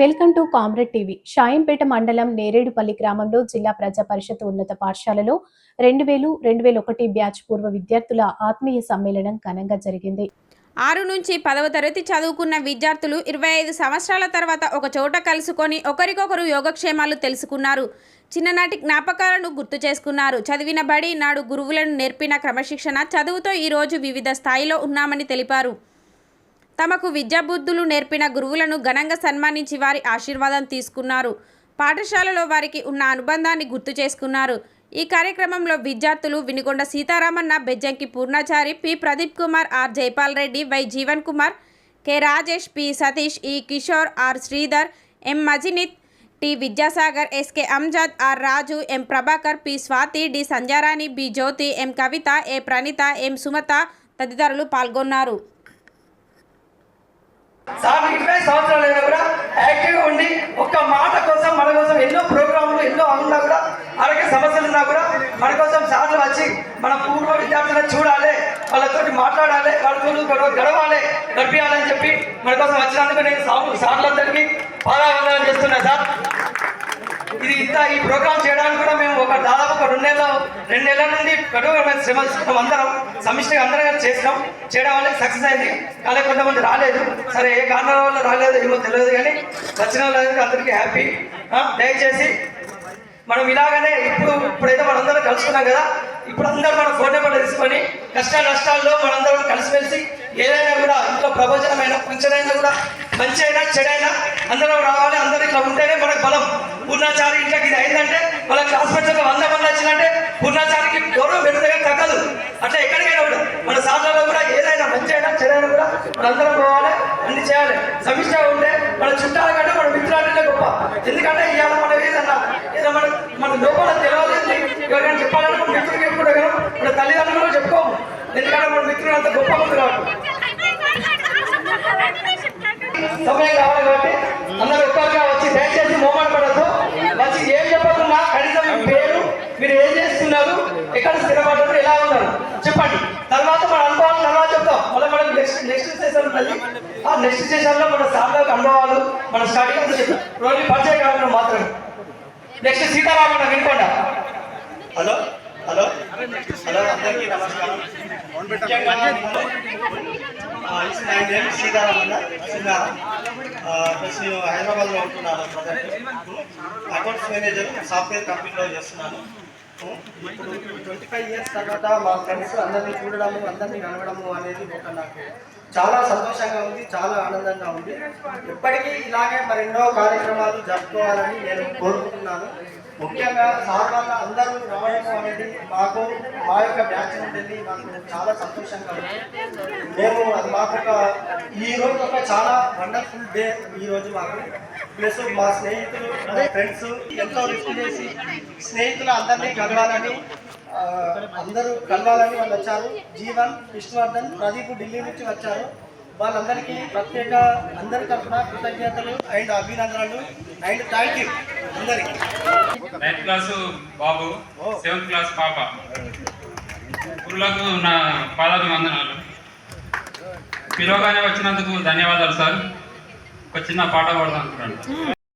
Welcome to comrade TV. Shayampet మండలం నేరేడుపల్లి గ్రామంలో జిల్లా ప్రజా పరిషత్ ఉన్నత పాఠశాలలో రెండు వేలు రెండు వేల ఒకటి బ్యాచ్ పూర్వ విద్యార్థుల ఆత్మీయ సమ్మేళనం ఘనంగా జరిగింది. ఆరు నుంచి పదవ తరగతి చదువుకున్న విద్యార్థులు ఇరవై ఐదు సంవత్సరాల తర్వాత ఒక చోట కలుసుకొని ఒకరికొకరు యోగక్షేమాలు తెలుసుకున్నారు. చిన్ననాటి జ్ఞాపకాలను గుర్తు చేసుకున్నారు. చదివిన బడి నాడు గురువులను నేర్పిన క్రమశిక్షణ చదువుతో ఈరోజు వివిధ స్థాయిలో ఉన్నామని తెలిపారు. తమకు విద్యాబుద్ధులు నేర్పిన గురువులను ఘనంగా సన్మానించి వారి ఆశీర్వాదం తీసుకున్నారు. పాఠశాలలో వారికి ఉన్న అనుబంధాన్ని గుర్తు చేసుకున్నారు. ఈ కార్యక్రమంలో విద్యార్థులు Vinukonda Sitaramanna Bejjanki Purnachari P. Pradeep Kumar R. Jaipal Reddy Y. Jeevan Kumar K. Rajesh P. Satish E. Kishore R. Sridhar M. Majinith T. Vidyasagar SK Amjad R. Raju M. Prabhakar P. Swathi D. Sandhyarani B. Jyothi M. Kavitha A. Praneetha M. Sumatha తదితరులు పాల్గొన్నారు. Sir ఇరవై సంవత్సరాలు అయినా కూడా యాక్టివ్గా ఉండి ఒక్క మాట కోసం మన కోసం ఎన్నో ప్రోగ్రాంలు ఎన్నో ఉన్నా కూడా అలాగే సమస్యలు ఉన్నా కూడా మన కోసం సార్లు వచ్చి మన పూర్వ విద్యార్థులను చూడాలి వాళ్ళతో మాట్లాడాలి వాళ్ళతో గొడవ గడవాలి గడిపించాలని చెప్పి మన కోసం వచ్చినందుకు నేను సార్ సార్లందరికీ పాదావందనం చేస్తున్నా సార్. ఇది ఇంత ఈ ప్రోగ్రామ్ చేయడానికి కూడా మేము ఒక దాదాపు ఒక రెండు నెలల రెండు నెలల నుండి కఠోరమైన శ్రమ అందరం సమిష్టిగా అందరం చేసినాం. చేయడం వల్ల సక్సెస్ అయింది. కానీ కొంతమంది రాలేదు. సరే ఏ కారణాల వల్ల రాలేదు ఏమో తెలియదు కానీ వచ్చిన వాళ్ళకి అందరికీ హ్యాపీ దయచేసి మనం ఇలాగనే ఇప్పుడు ఇప్పుడైతే మనందరం కలుసుకున్నాం కదా. ఇప్పుడు అందరం మన ఫోన్ నెంబర్ తీసుకొని కష్ట నష్టాల్లో మనందరం కలిసిమెలిసి ఏదైనా కూడా ఇంట్లో ప్రవచనమైన ఫంక్షన్ అయినా కూడా మంచి అయినా చెడైనా అందరం రావాలి. ఇట్లా ఉంటేనే మనకు బలం. పూర్ణాచారి ఇంట్లోకి ఇది అయిందంటే క్లాస్ పెద్దగా వంద మంది వచ్చిందంటే పూర్ణాచారికి గౌరవం పెద్దగా తగ్గదు అట్లా ఎక్కడికైనా కూడా మన సాధనలో కూడా ఏదైనా మంచి అయినా చెడైనా కూడా మనందరం పోవాలి అన్ని చేయాలి. సమిష్టిగా ఉంటే మన చుట్టాల కంటే మన మిత్రాలనే గొప్ప. ఎందుకంటే ఇవాళ మనం ఏదన్నా ఏదో మన మన లోపల తెలియదు ఎవరైనా చెప్పాలంటే మన మిత్రులు చెప్పుకుంటే కదా మన తల్లిదండ్రులు చెప్పుకోము. ఎందుకంటే మన మిత్రులు అంత గొప్ప ఉంది కాబట్టి సమయం కావాలి కాబట్టి అందరూ ఒక్కరిగా వచ్చి దయచేసి మోమాట పడద్దు వచ్చి ఏం చెప్పకుండా కనీసం మీ పేరు మీరు ఏం ఎక్కడ స్థిరపడ్డారు ఎలా ఉన్నారు? చెప్పండి. తర్వాత మన అనుభవాలు తర్వాత చెప్తాం. మళ్ళీ మనం నెక్స్ట్ నెక్స్ట్ సెషన్ ఉంటుంది ఆ నెక్స్ట్ సెషన్లో మన సార్లకు అనుభవాలు మన స్టడీ అంతా చెప్తాం. రోజు పరిచయ కాలంలో మాత్రమే. నెక్స్ట్ సీతారామన్న వినుకోండి. హలో? హలో? హలో అందరికీ నమస్కారం. ముఖ్యంగా నా నేమ్ సీతారామన్న సింగారం ప్లస్ నేను హైదరాబాద్లో ఉంటున్నాను ప్రజెంట్. అకౌంట్స్ మేనేజర్ సాఫ్ట్వేర్ కంపెనీలో చేస్తున్నాను. ట్వంటీ ఫైవ్ ఇయర్స్ తర్వాత మా ఫ్రెండ్స్ అందరినీ చూడడము అందరినీ కలవడము అనేది ఒక నాకు చాలా సంతోషంగా ఉంది చాలా ఆనందంగా ఉంది. ఎప్పటికీ ఇలాగే మరెన్నో కార్యక్రమాలు జరుపుకోవాలని నేను కోరుకుంటున్నాను. ముఖ్యంగా సార్ అందరూ రావడం అనేది మాకు మా యొక్క బ్యాచ్ ఉంటుంది మాకు చాలా సంతోషంగా ఉంది. మేము అది మాకు ఒక ఈ రోజు ఒక చాలా వండర్ఫుల్ డే ఈ రోజు మాకు. ప్లస్ మా స్నేహితులు ఫ్రెండ్స్ ఎంతో రిస్క్ చేసి స్నేహితులు అందరినీ కలవాలని అందరూ కలవాలని వాళ్ళు వచ్చారు. జీవన్ విష్ణువర్ధన్ ప్రదీప్ ఢిల్లీ నుంచి వచ్చారు. వాళ్ళందరికీ ప్రత్యేక అందరి తరఫున కృతజ్ఞతలు అండ్ అభినందనలు అండ్ థ్యాంక్ యూ అందరికీ. నైన్త్ క్లాసు బాబు సెవెంత్ క్లాస్ పాప. గురులకు నా పాదాభివందనాలు. పిలవగానే వచ్చినందుకు ధన్యవాదాలు సార్. ఒక చిన్న పాట పాడదాం అనుకుంటాను